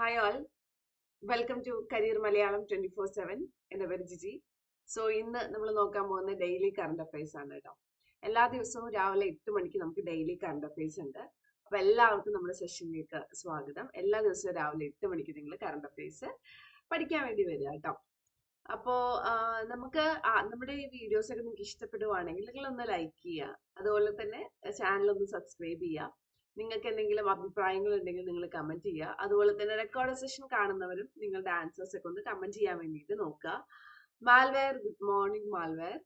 Hi all welcome to career Malayalam twenty four seven എന്റെ പേര് Jiji. So ഇന്ന് നമ്മൾ നോക്കാൻ പോകുന്നത് ഡെയിലി കറണ്ട് അഫയേഴ്സ് ആണ് കേട്ടോ. എല്ലാ ദിവസവും രാവിലെ എട്ട് മണിക്ക് നമുക്ക് ഡെയിലി കറണ്ട് അഫയേഴ്സ് ഉണ്ട്. അപ്പൊ എല്ലാവർക്കും നമ്മുടെ സെഷനിലേക്ക് സ്വാഗതം. എല്ലാ ദിവസവും രാവിലെ എട്ട് മണിക്ക് നിങ്ങൾ കറണ്ട് അഫയേഴ്സ് പഠിക്കാൻ വേണ്ടി വരിക കേട്ടോ. അപ്പോ നമുക്ക് നമ്മുടെ ഈ വീഡിയോസ് ഒക്കെ നിങ്ങൾക്ക് ഇഷ്ടപ്പെടുവാണെങ്കിൽ നിങ്ങൾ ഒന്ന് ലൈക്ക് ചെയ്യുക. അതുപോലെ തന്നെ ചാനൽ ഒന്ന് സബ്സ്ക്രൈബ് ചെയ്യുക. നിങ്ങൾക്ക് എന്തെങ്കിലും അഭിപ്രായങ്ങൾ ഉണ്ടെങ്കിൽ നിങ്ങൾ കമന്റ് ചെയ്യുക. അതുപോലെ തന്നെ റെക്കോർഡ് സെഷൻ കാണുന്നവരും നിങ്ങളുടെ ആൻസേഴ്സ് ഒക്കെ ഒന്ന് കമന്റ് ചെയ്യാൻ വേണ്ടിയിട്ട് നോക്കുക. Malware good morning malware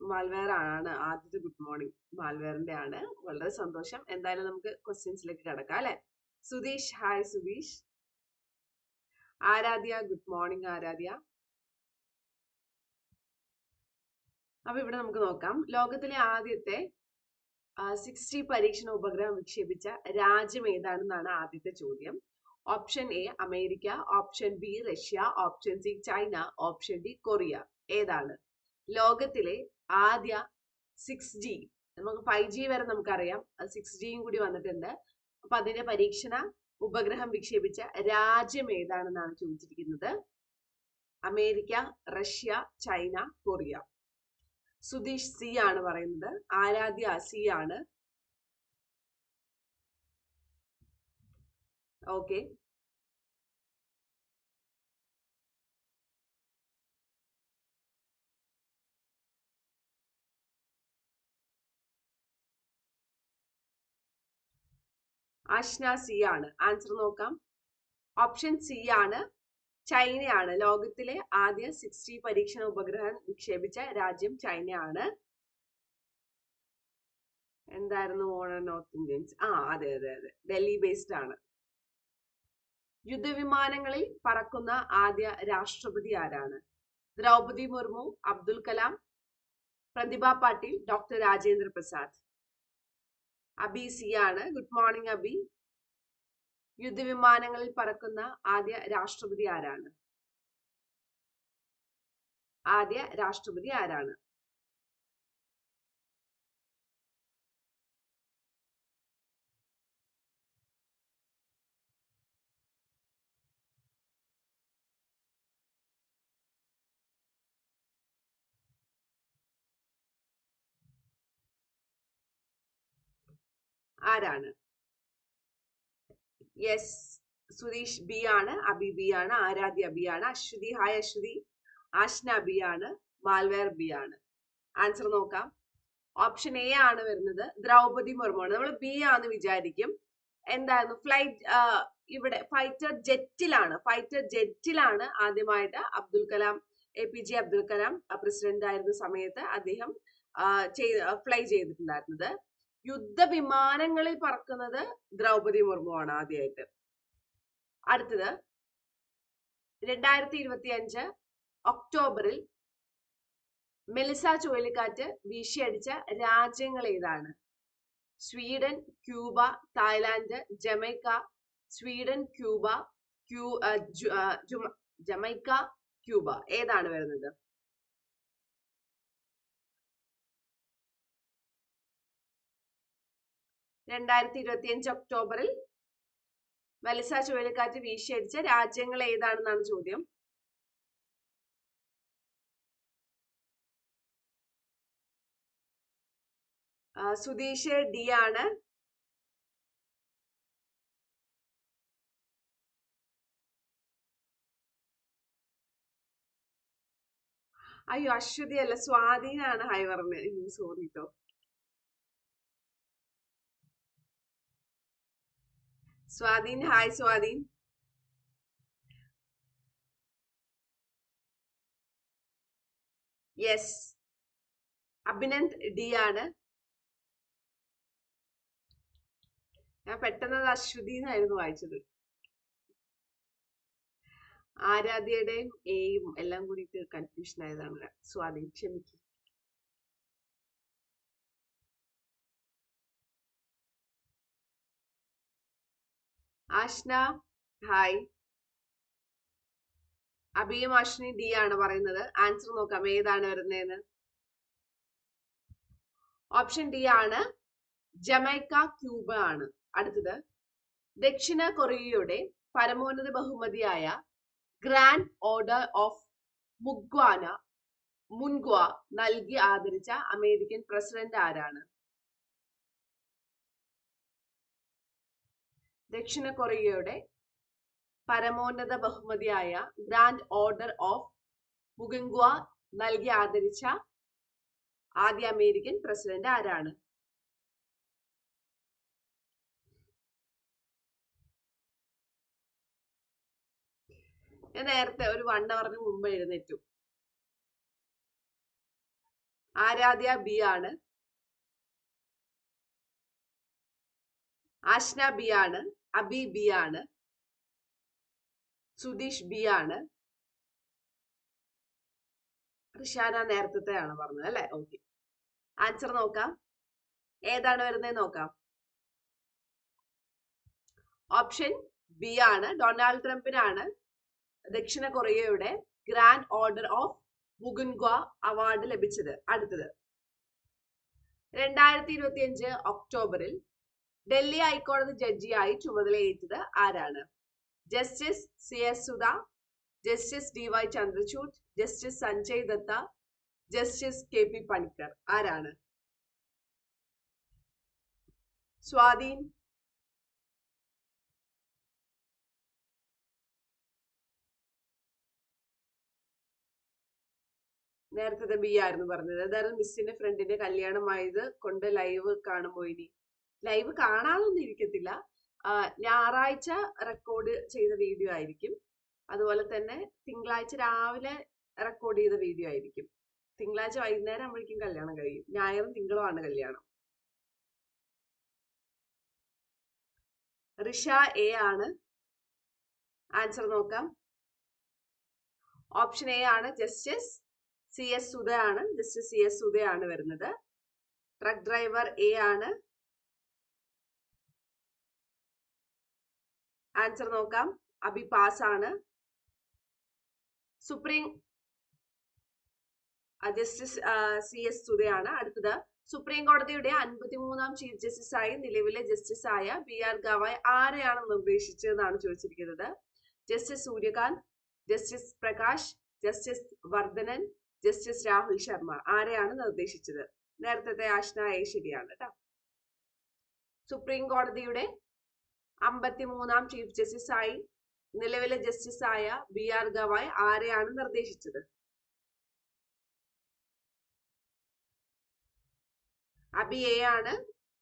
malware ആണ് ആദ്യത്തെ ഗുഡ് മോർണിംഗ് മാൽവെയറിന്റെ ആണ്. വളരെ സന്തോഷം. എന്തായാലും നമുക്ക് ക്വസ്റ്റ്യൻസിലേക്ക് കിടക്കാം അല്ലെ? Sudheesh hi Sudheesh. Aaradhya good morning Aaradhya. അപ്പൊ ഇവിടെ നമുക്ക് നോക്കാം. ലോകത്തിലെ ആദ്യത്തെ സിക്സ്റ്റി പരീക്ഷണ ഉപഗ്രഹം വിക്ഷേപിച്ച രാജ്യം ഏതാണെന്നാണ് ആദ്യത്തെ ചോദ്യം. Option A America. Option B Russia. Option C China. Option D Korea. ഏതാണ്? ലോകത്തിലെ ആദ്യ സിക്സ് ജി നമുക്ക് ഫൈവ് ജി വരെ നമുക്കറിയാം. സിക്സ് ജിയും കൂടി വന്നിട്ടുണ്ട്. അപ്പൊ അതിന്റെ പരീക്ഷണ ഉപഗ്രഹം വിക്ഷേപിച്ച രാജ്യം ഏതാണെന്നാണ് ചോദിച്ചിരിക്കുന്നത്? America Russia China Korea. Sudheesh C ആണ് പറയുന്നത്. ആരാധ്യ സി ആണ്. ഓക്കെ. അഷ്ന സി ആണ്. ആൻസർ നോക്കാം. ഓപ്ഷൻ സി ആണ്. ചൈനയാണ്. ലോകത്തിലെ ആദ്യ സിക്സ്റ്റി പരീക്ഷണ ഉപഗ്രഹം വിക്ഷേപിച്ച രാജ്യം ചൈനയാണ്. എന്തായിരുന്നു ഓണർ നോർത്ത് ഇന്ത്യൻസ് ആ അതെ അതെ അതെ. ഡൽഹി ബേസ്ഡ് ആണ്. യുദ്ധവിമാനങ്ങളിൽ പറക്കുന്ന ആദ്യ രാഷ്ട്രപതി ആരാണ്? ദ്രൗപതി മുർമു അബ്ദുൽ കലാം പ്രതിഭ പാട്ടീൽ ഡോക്ടർ രാജേന്ദ്ര പ്രസാദ്. അബി സി ആണ്. Good morning Abhi. യുദ്ധവിമാനങ്ങളിൽ പറക്കുന്ന ആദ്യ രാഷ്ട്രപതി ആരാണ്? ആദ്യ രാഷ്ട്രപതി ആരാണ്? ആരാണ്? യെസ് സുരേഷ് ബി ആണ് അബി ബി ആണ് ആരാധ്യ ബി ആണ് അശ്വതി ഹായ് അശ്വതി ആഷ്ന ബി ആണ് മാൽവേർ ബി ആണ്. ആൻസർ നോക്കാം. ഓപ്ഷൻ എ ആണ് വരുന്നത് ദ്രൗപതി മുർമു നമ്മൾ ബി ആണ് വിചാരിക്കും. എന്തായിരുന്നു? ഫ്ലൈറ്റ് ഇവിടെ ഫൈറ്റർ ജെറ്റിലാണ് ഫൈറ്റർ ജെറ്റിലാണ് ആദ്യമായിട്ട് Abdul Kalam A P J Abdul Kalam president ആയിരുന്ന സമയത്ത് അദ്ദേഹം ഫ്ലൈ ചെയ്തിട്ടുണ്ടായിരുന്നത്. യുദ്ധവിമാനങ്ങളിൽ പറക്കുന്നത് ദ്രൗപതി മുർമുവാണ് ആദ്യമായിട്ട് അടുത്തത് രണ്ടായിരത്തി ഇരുപത്തി അഞ്ച് ഒക്ടോബറിൽ മെലിസ ചുഴലിക്കാറ്റ് വീശിയടിച്ച രാജ്യങ്ങൾ ഏതാണ്? Sweden Cuba Thailand Jamaica Sweden Cuba Q Jamaica Cuba ഏതാണ് വരുന്നത്? രണ്ടായിരത്തി ഇരുപത്തിയഞ്ച് ഒക്ടോബറിൽ വലിസ ചുഴലിക്കാറ്റ് വീശിയടിച്ച രാജ്യങ്ങൾ ഏതാണെന്നാണ് ചോദ്യം? സുധീഷ് ഡി ആണ്. അയ്യോ അശ്വതി അല്ല സ്വാധീനാണ് ഹൈ പറഞ്ഞത് sorry Swadheen hi Swadheen yes Abhinand D ആണ്. ഞാൻ പെട്ടെന്ന് അത് അശ്വതി എന്നായിരുന്നു വായിച്ചത്. ആരാധ്യയുടെയും എയും എല്ലാം കൂടിയിട്ട് കൺഫ്യൂഷൻ ആയതാണ്. സ്വാധീൻ ക്ഷമിക്കും. ആഷ്ന ഹായ്. അബിയും അശ്വിനി ഡി ആണ് പറയുന്നത്. ആൻസർ നോക്കാം ഏതാണ് വരുന്നതെന്ന് ഓപ്ഷൻ ഡി ആണ് ജമൈക്ക ക്യൂബ ആണ്. അടുത്തത് ദക്ഷിണ കൊറിയയുടെ പരമോന്നത ബഹുമതിയായ grand order of Mugunghwa Mugunghwa നൽകി ആദരിച്ച അമേരിക്കൻ പ്രസിഡന്റ് ആരാണ്? ദക്ഷിണ കൊറിയയുടെ പരമോന്നത ബഹുമതിയായ ഗ്രാൻഡ് ഓർഡർ ഓഫ് മുഗങ്വ നൽകി ആദരിച്ച ആദ്യ അമേരിക്കൻ പ്രസിഡന്റ് ആരാണ്? ഞാൻ നേരത്തെ ഒരു വൺ അവറിന് മുമ്പ് എഴുന്നേറ്റു. ആരാധ്യ ബി ആണ്. ആഷ്ന ബി ആണ്. അബി ബി ആണ്. സുധീഷ് ബി ആണ്. ഋഷാന നേരത്തെ ആണ് പറഞ്ഞത് അല്ലെ? ഓക്കെ ആൻസർ നോക്കാം. ഏതാണ് വരുന്നത് നോക്കാം. ഓപ്ഷൻ ബി ആണ്. ഡൊണാൾഡ് ട്രംപിനാണ് ദക്ഷിണ കൊറിയയുടെ grand order of Mugunghwa award ലഭിച്ചത്. അടുത്തത്. രണ്ടായിരത്തി ഇരുപത്തി അഞ്ച് ഒക്ടോബറിൽ ഡൽഹി ഹൈക്കോടതി ജഡ്ജിയായി ചുമതലയേറ്റത് ആരാണ്? Justice C S Sudha justice D Y Chandrachud justice Sanjay Datta justice K P Panicker. ആരാണ്? സ്വാധീൻ. നേരത്തെ ബി ആയിരുന്നു പറഞ്ഞത്. അതായത് മിസ്സിന്റെ ഫ്രണ്ടിന്റെ കല്യാണമായത് കൊണ്ട് ലൈവ് കാണുമ്പോ ഇനി? ലൈവ് കാണാതൊന്നും ഇരിക്കത്തില്ല. ഞായറാഴ്ച റെക്കോർഡ് ചെയ്ത വീഡിയോ ആയിരിക്കും. അതുപോലെ തന്നെ തിങ്കളാഴ്ച രാവിലെ റെക്കോർഡ് ചെയ്ത വീഡിയോ ആയിരിക്കും. തിങ്കളാഴ്ച വൈകുന്നേരം ആകുമ്പോഴേക്കും കല്യാണം കഴിയും. ഞായറും തിങ്കളുമാണ് കല്യാണം. ഋഷ എ ആണ്. ആൻസർ നോക്കാം. ഓപ്ഷൻ എ ആണ് ജസ്റ്റിസ് സി എസ് സുധയാണ് ജസ്റ്റിസ് സി എസ് സുധയാണ് വരുന്നത്. ട്രക്ക് ഡ്രൈവർ എ ആണ്. ആൻസർ നോക്കാം. അബി പാസ് ആണ് സുപ്രീം ജസ്റ്റിസ് സി എസ് സുധയാണ്. അടുത്തത് സുപ്രീം കോടതിയുടെ അൻപത്തിമൂന്നാം ചീഫ് ജസ്റ്റിസ് ആയി നിലവിലെ ജസ്റ്റിസ് ആയ ബി ആർ ഗവായ് ആരെയാണ് നിർദ്ദേശിച്ചതെന്നാണ് ചോദിച്ചിരിക്കുന്നത്? Justice Surya Kant justice Prakash justice Vardhanan justice Rahul Sharma ആരെയാണ് നിർദ്ദേശിച്ചത്? നേരത്തെ ആശ്ന ശരിയാണ് കേട്ടോ. സുപ്രീം കോടതിയുടെ അമ്പത്തിമൂന്നാം ചീഫ് ജസ്റ്റിസ് ആയി നിലവിലെ ജസ്റ്റിസ് ആയ ബി ആർ ഗവായ് ആരെയാണ് നിർദ്ദേശിച്ചത്? അബി എ ആണ്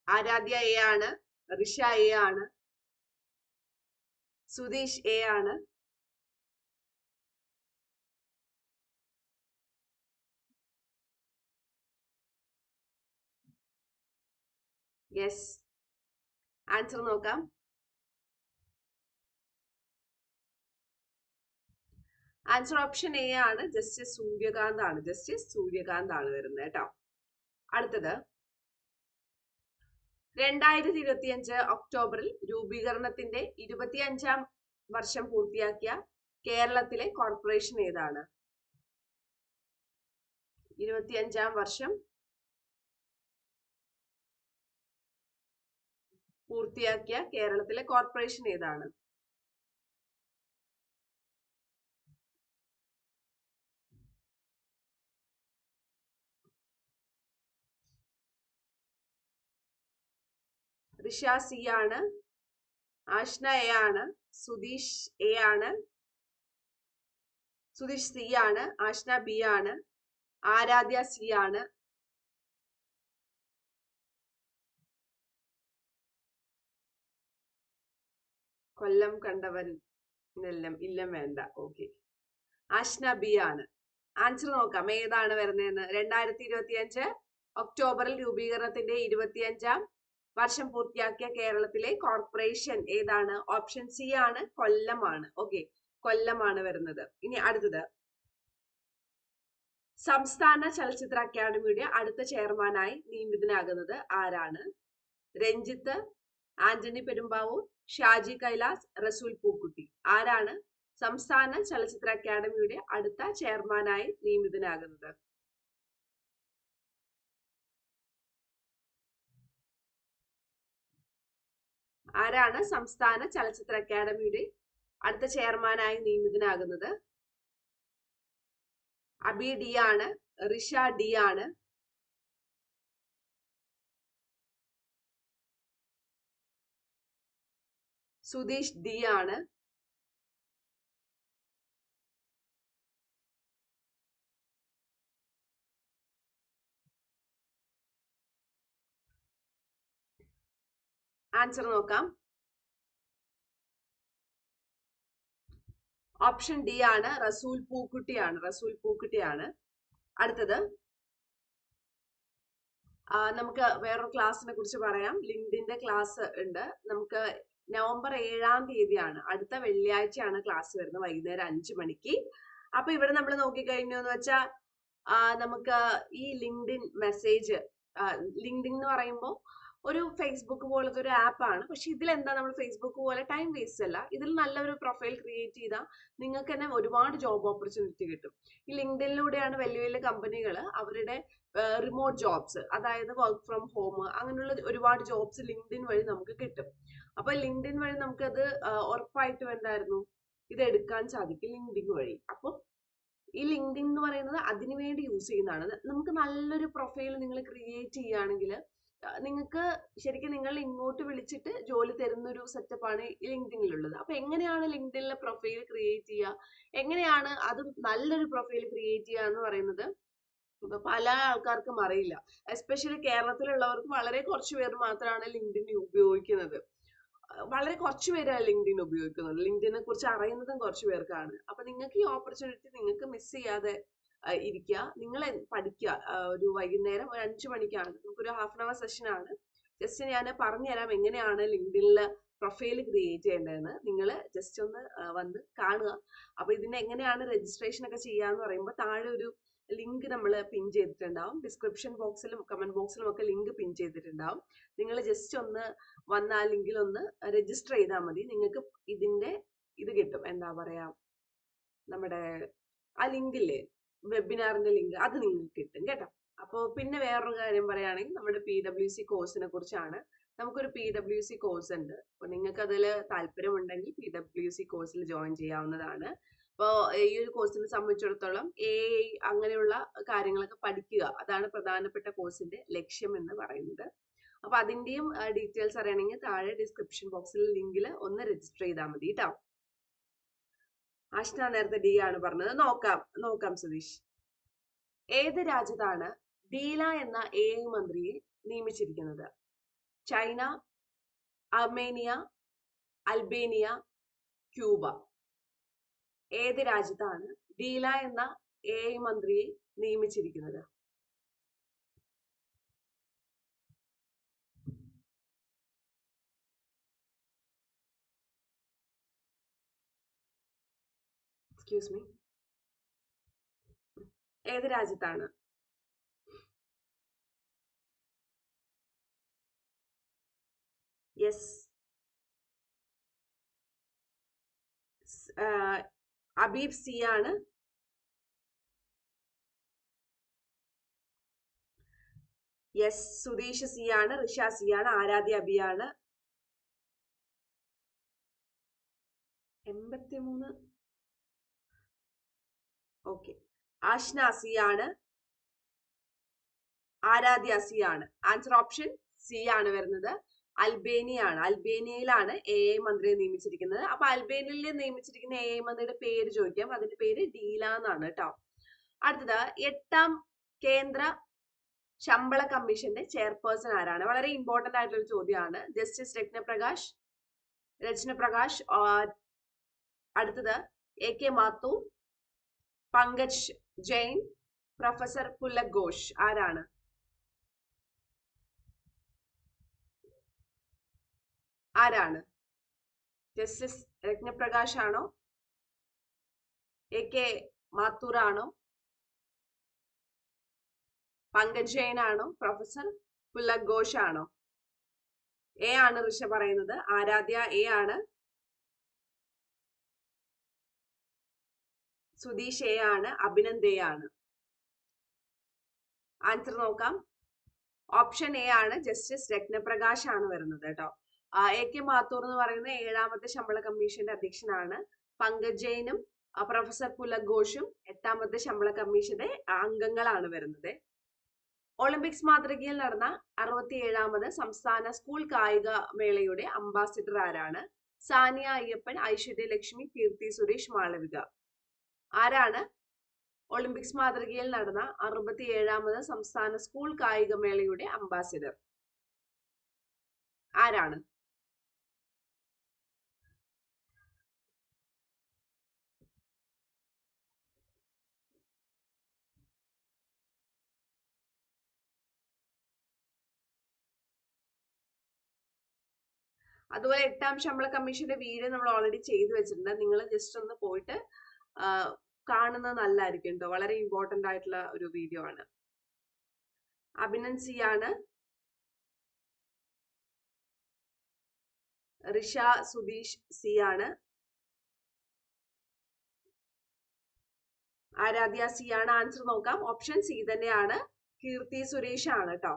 ആരാധ്യ എ ആണ് റിഷ എ ആണ് സുധീഷ് എ ആണ്. യെസ് ആൻസർ നോക്കാം. ആൻസർ ഓപ്ഷൻ എ ആണ്. ജസ്റ്റിസ് സൂര്യകാന്ത് ആണ്. ജസ്റ്റിസ് സൂര്യകാന്ത് ആണ് വരുന്നത് കേട്ടോ. അടുത്തത്. രണ്ടായിരത്തി ഇരുപത്തി അഞ്ച് ഒക്ടോബറിൽ രൂപീകരണത്തിന്റെ ഇരുപത്തിയഞ്ചാം വർഷം പൂർത്തിയാക്കിയ കേരളത്തിലെ കോർപ്പറേഷൻ ഏതാണ്? ഇരുപത്തിയഞ്ചാം വർഷം പൂർത്തിയാക്കിയ കേരളത്തിലെ കോർപ്പറേഷൻ ഏതാണ്? ഋഷ സി ആണ് ആഷ്ന എ ആണ്. സുധീഷ് എ ആണ്. സുധീഷ് സി ആണ്. ആഷ്ന ബി ആണ്. ആരാധ്യ സി ആണ്. കൊല്ലം കണ്ടവൻ നെല്ലം ഇല്ലം വേണ്ട. ഓക്കെ. ആഷ്ന ബി ആണ്. ആൻസർ നോക്കാം. ഏതാണ് വരുന്നതെന്ന്? രണ്ടായിരത്തി ഇരുപത്തി അഞ്ച് ഒക്ടോബറിൽ രൂപീകരണത്തിന്റെ ഇരുപത്തിയഞ്ചാം വർഷം പൂർത്തിയാക്കിയ കേരളത്തിലെ കോർപ്പറേഷൻ ഏതാണ്? ഓപ്ഷൻ സി ആണ് കൊല്ലമാണ്. ഓക്കെ കൊല്ലമാണ് വരുന്നത്. ഇനി അടുത്തത്. സംസ്ഥാന ചലച്ചിത്ര അക്കാദമിയുടെ അടുത്ത ചെയർമാനായി നിയമിതനാകുന്നത് ആരാണ്? രഞ്ജിത്ത് ആന്റണി പെരുമ്പാവൂർ ഷാജി കൈലാസ് റസൂൽ പൂക്കുട്ടി. ആരാണ്? സംസ്ഥാന ചലച്ചിത്ര അക്കാദമിയുടെ അടുത്ത ചെയർമാനായി നിയമിതനാകുന്നത്. ആരാണ് സംസ്ഥാന ചലച്ചിത്ര അക്കാദമിയുടെ അടുത്ത ചെയർമാനായി നിയമിതനാകുന്നത്? അബി ഡി ആണ് റിഷ ഡി ആണ്. സുധീഷ് ഡി ആണ്. ആൻസർ നോക്കാം. ഓപ്ഷൻ ഡി ആണ് റസൂൽ പൂക്കുട്ടിയാണ് റസൂൽ പൂക്കുട്ടിയാണ്. അടുത്തത്. നമുക്ക് വേറൊരു ക്ലാസ്സിനെ കുറിച്ച് പറയാം. ലിങ്ക്ഡിന്റെ ക്ലാസ് ഉണ്ട്. നമുക്ക് നവംബർ ഏഴാം തീയതിയാണ്. അടുത്ത വെള്ളിയാഴ്ചയാണ് ക്ലാസ് വരുന്നത് വൈകുന്നേരം അഞ്ചു മണിക്ക്. അപ്പൊ ഇവിടെ നമ്മൾ നോക്കിക്കഴിഞ്ഞു എന്ന് വെച്ചാൽ നമുക്ക് ഈ ലിങ്ക്ഡിൻ മെസ്സേജ് ലിങ്ക്ഡിൻ എന്ന് പറയുമ്പോൾ ഒരു ഫേസ്ബുക്ക് പോലത്തെ ഒരു ആപ്പാണ് പക്ഷെ ഇതിൽ എന്താ നമ്മൾ ഫേസ്ബുക്ക് പോലെ ടൈം വേസ്റ്റ് അല്ല. ഇതിൽ നല്ലൊരു പ്രൊഫൈൽ ക്രിയേറ്റ് ചെയ്താൽ നിങ്ങൾക്ക് തന്നെ ഒരുപാട് ജോബ് ഓപ്പർച്യൂണിറ്റി കിട്ടും. ഈ ലിങ്ക്ഡിനിലൂടെയാണ് വലിയ വലിയ കമ്പനികൾ അവരുടെ റിമോട്ട് ജോബ്സ് അതായത് വർക്ക് ഫ്രം ഹോം അങ്ങനെയുള്ള ഒരുപാട് ജോബ്സ് ലിങ്ക്ഡിൻ വഴി നമുക്ക് കിട്ടും. അപ്പൊ ലിങ്ക്ഡിൻ വഴി നമുക്കത് ഉറപ്പായിട്ടും എന്തായിരുന്നു? ഇത് എടുക്കാൻ സാധിക്കും ലിങ്ക്ഡിൻ വഴി. അപ്പോൾ ഈ ലിങ്ക്ഡിൻ എന്ന് പറയുന്നത് അതിനുവേണ്ടി യൂസ് ചെയ്യുന്നതാണ്. നമുക്ക് നല്ലൊരു പ്രൊഫൈൽ നിങ്ങൾ ക്രിയേറ്റ് ചെയ്യുകയാണെങ്കിൽ നിങ്ങൾക്ക് ശരിക്കും നിങ്ങൾ ഇങ്ങോട്ട് വിളിച്ചിട്ട് ജോലി തരുന്ന ഒരു സെറ്റപ്പാണ് ലിങ്ക്ഡിനിലുള്ളത്. അപ്പൊ എങ്ങനെയാണ് ലിങ്ക്ഡിനിലെ പ്രൊഫൈൽ ക്രിയേറ്റ് ചെയ്യുക എങ്ങനെയാണ് അത് നല്ലൊരു പ്രൊഫൈൽ ക്രിയേറ്റ് ചെയ്യുക എന്ന് പറയുന്നത്? പല ആൾക്കാർക്കും അറിയില്ല. എസ്പെഷ്യലി കേരളത്തിലുള്ളവർക്ക് വളരെ കുറച്ച് പേർ മാത്രമാണ് ലിങ്ക്ഡിൻ ഉപയോഗിക്കുന്നത്. വളരെ കുറച്ച് പേരാണ് ലിങ്ക്ഡിൻ ഉപയോഗിക്കുന്നത്. ലിങ്ക്ഡിനെ കുറിച്ച് അറിയുന്നതും കുറച്ച് പേർക്കാണ്. അപ്പൊ നിങ്ങൾക്ക് ഈ ഓപ്പർച്യൂണിറ്റി നിങ്ങൾക്ക് മിസ് ചെയ്യാതെ ഇരിക്കുക നിങ്ങൾ പഠിക്കുക ഒരു വൈകുന്നേരം ഒരു അഞ്ചു മണിക്കാണ്. നമുക്കൊരു ഹാഫ് ആൻ അവർ സെഷൻ ആണ്. ജസ്റ്റ് ഞാൻ പറഞ്ഞുതരാം എങ്ങനെയാണ് ലിങ്ക്ഡിനിൽ പ്രൊഫൈൽ ക്രിയേറ്റ് ചെയ്യേണ്ടതെന്ന്. നിങ്ങൾ ജസ്റ്റ് ഒന്ന് വന്ന് കാണുക. അപ്പൊ ഇതിന് എങ്ങനെയാണ് രജിസ്ട്രേഷൻ ഒക്കെ ചെയ്യാന്ന് പറയുമ്പോൾ താഴെ ഒരു ലിങ്ക് നമ്മൾ പിൻ ചെയ്തിട്ടുണ്ടാവും. ഡിസ്ക്രിപ്ഷൻ ബോക്സിലും കമന്റ് ബോക്സിലും ഒക്കെ ലിങ്ക് പിൻ ചെയ്തിട്ടുണ്ടാവും. നിങ്ങൾ ജസ്റ്റ് ഒന്ന് വന്ന് ആ ലിങ്കിൽ ഒന്ന് രജിസ്റ്റർ ചെയ്താൽ മതി. നിങ്ങൾക്ക് ഇതിന്റെ ഇത് കിട്ടും. എന്താ പറയാ? നമ്മുടെ ആ ലിങ്കില്ലേ? വെബിനാറിന്റെ ലിങ്ക് അത് നിങ്ങൾക്ക് കിട്ടും കേട്ടോ. അപ്പോൾ പിന്നെ വേറൊരു കാര്യം പറയുകയാണെങ്കിൽ നമ്മുടെ പി ഡബ്ല്യു സി കോഴ്സിനെ കുറിച്ചാണ്. നമുക്കൊരു പി ഡബ്ല്യു സി കോഴ്സ് ഉണ്ട്. അപ്പോൾ നിങ്ങൾക്ക് അതിൽ താല്പര്യമുണ്ടെങ്കിൽ പി ഡബ്ല്യു സി കോഴ്സിൽ ജോയിൻ ചെയ്യാവുന്നതാണ്. അപ്പോൾ ഈ ഒരു കോഴ്സിനെ സംബന്ധിച്ചിടത്തോളം എ ഐ അങ്ങനെയുള്ള കാര്യങ്ങളൊക്കെ പഠിക്കുക അതാണ് പ്രധാനപ്പെട്ട കോഴ്സിന്റെ ലക്ഷ്യം എന്ന് പറയുന്നത്. അപ്പോൾ അതിന്റെയും ഡീറ്റെയിൽസ് അറിയണമെങ്കിൽ താഴെ ഡിസ്ക്രിപ്ഷൻ ബോക്സിൽ ലിങ്കിൽ ഒന്ന് രജിസ്റ്റർ ചെയ്താൽ മതി കേട്ടോ. ആഷ്ന നേരത്തെ ഡി ആണ് പറഞ്ഞത്. നോക്കാം. നോക്കാം സുധീഷ്. ഏത് രാജ്യത്താണ് ഡീല എന്ന എ മന്ത്രിയെ നിയമിച്ചിരിക്കുന്നത്? China Armenia Albania Cuba. ഏത് രാജ്യത്താണ് ഡീല എന്ന എ മന്ത്രിയെ നിയമിച്ചിരിക്കുന്നത്? എക്സ്ക്യൂസ് മീ ഏത് രാജ്യത്താണ്? യെസ് അബീബ് സി ആണ്. യെസ് സുധീഷ് സി ആണ് ഋഷ സി ആണ് ആരാധ്യ അബി ആണ്. എൺപത്തിമൂന്ന് ഓക്കെ ആഷ്ന ആണ്. ആരാധ്യ ആണ്. ആൻസർ ഓപ്ഷൻ സി ആണ് വരുന്നത്. അൽബേനിയ ആണ്. അൽബേനിയയിലാണ് എ ഐ മന്ത്രിയെ നിയമിച്ചിരിക്കുന്നത്. അപ്പൊ അൽബേനിയയിൽ നിയമിച്ചിരിക്കുന്ന എ ഐ മന്ത്രിയുടെ പേര് ചോദിക്കാം. അതിന്റെ പേര് ഡീല എന്നാണ് കേട്ടോ അടുത്തത് എട്ടാം കേന്ദ്ര ശമ്പള കമ്മീഷന്റെ ചെയർപേഴ്സൺ ആരാണ്? വളരെ ഇമ്പോർട്ടന്റ് ആയിട്ടുള്ള ചോദ്യമാണ്. ജസ്റ്റിസ് രത്നപ്രകാശ് രചനപ്രകാശ് അടുത്തത് A K Mathu Pankaj Jain professor Pulak Ghosh ആരാണ്? ആരാണ്? ജസ്റ്റിസ് രത്നപ്രകാശ് ആണോ? എ കെ മാത്തൂർ ആണോ? പങ്കജ് ജെയിൻ ആണോ? പ്രൊഫസർ പുല്ലക് ഘോഷ് ആണോ? എ ആണ് ഋഷ പറയുന്നത്. ആരാധ്യ എ ആണ്. സുധീഷ് എ ആണ് അഭിനന്ദ് എ ആണ് ആൻസർ നോക്കാം. ഓപ്ഷൻ എ ആണ് ജസ്റ്റിസ് രത്നപ്രകാശ് ആണ് വരുന്നത് കേട്ടോ. എ കെ മാത്തൂർ എന്ന് പറയുന്ന ഏഴാമത്തെ ശമ്പള കമ്മീഷന്റെ അധ്യക്ഷനാണ് പങ്കജ് ജെയിനും പ്രൊഫസർ പ്രൊഫസർ പുലഘോഷും എട്ടാമത്തെ ശമ്പള കമ്മീഷന്റെ അംഗങ്ങളാണ് വരുന്നത്. ഒളിമ്പിക്സ് മാതൃകയിൽ നടന്ന അറുപത്തിയേഴാമത് സംസ്ഥാന സ്കൂൾ കായിക മേളയുടെ അംബാസിഡർ ആരാണ്? സാനിയ അയ്യപ്പൻ ഐശ്വര്യ ലക്ഷ്മി കീർത്തി സുരേഷ് മാളവിക. ആരാണ്? ഒളിമ്പിക്സ് മാതൃകയിൽ നടന്ന അറുപത്തിയേഴാമത് സംസ്ഥാന സ്കൂൾ കായികമേളയുടെ അംബാസിഡർ. ആരാണ്? അതുപോലെ എട്ടാം ശമ്പള കമ്മീഷന്റെ വീഡിയോ നമ്മൾ ഓൾറെഡി ചെയ്തു വെച്ചിട്ടുണ്ട്. നിങ്ങൾ ജസ്റ്റ് ഒന്ന് പോയിട്ട് കാണുന്നത് നല്ലതായിരിക്കും കേട്ടോ വളരെ ഇമ്പോർട്ടന്റ് ആയിട്ടുള്ള ഒരു വീഡിയോ ആണ്. അഭിനന്ദ് സി ആണ് ഋഷ സുധീഷ് സി ആണ്. ആരാധ്യ സി ആണ്. ആൻസർ നോക്കാം. ഓപ്ഷൻ സി തന്നെയാണ്. കീർത്തി സുരേഷ് ആണ് കേട്ടോ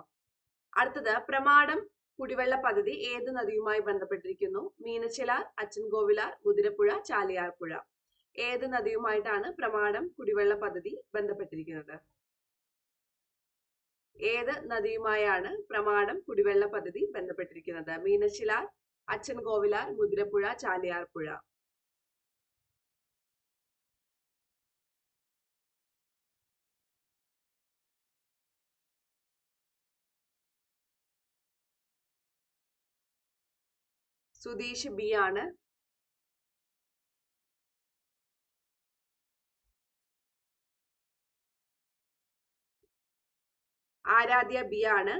അടുത്തത് പ്രമാടം കുടിവെള്ള പദ്ധതി ഏത് നദിയുമായി ബന്ധപ്പെട്ടിരിക്കുന്നു? മീനച്ചിലാർ അച്ചൻകോവിലാർ മുതിരപ്പുഴ ചാലിയാർപ്പുഴ ഏത് നദിയുമായിട്ടാണ് പ്രമാണം കുടിവെള്ള പദ്ധതി ബന്ധപ്പെട്ടിരിക്കുന്നത്? ഏത് നദിയുമായാണ് പ്രമാണം കുടിവെള്ള പദ്ധതി ബന്ധപ്പെട്ടിരിക്കുന്നത്? മീനച്ചിലാർ അച്ചൻകോവിലാർ മുതിരപ്പുഴ ചാലിയാർപ്പുഴ സുധീഷ് ബി ആണ് ആരാധ്യ ബി ആണ്.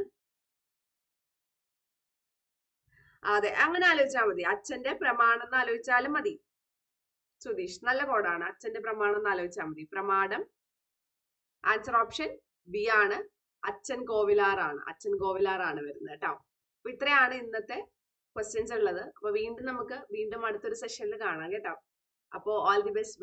അതെ അങ്ങനെ ആലോചിച്ചാൽ മതി. അച്ഛന്റെ പ്രമാണം എന്ന് ആലോചിച്ചാലും മതി. സുധീഷ് നല്ല കോഡാണ്. അച്ഛന്റെ പ്രമാണം എന്ന് ആലോചിച്ചാൽ മതി. പ്രമാണം ആൻസർ ഓപ്ഷൻ ബി ആണ്. അച്ഛൻ കോവിലാറാണ് അച്ഛൻ കോവിലാറാണ് വരുന്നത് കേട്ടോ. അപ്പൊ ഇത്രയാണ് ഇന്നത്തെ ക്വസ്റ്റ്യൻസ് ഉള്ളത്. അപ്പൊ വീണ്ടും നമുക്ക് വീണ്ടും അടുത്തൊരു സെഷനിൽ കാണാം കേട്ടോ. അപ്പോൾ ഓൾ ദി ബെസ്റ്റ്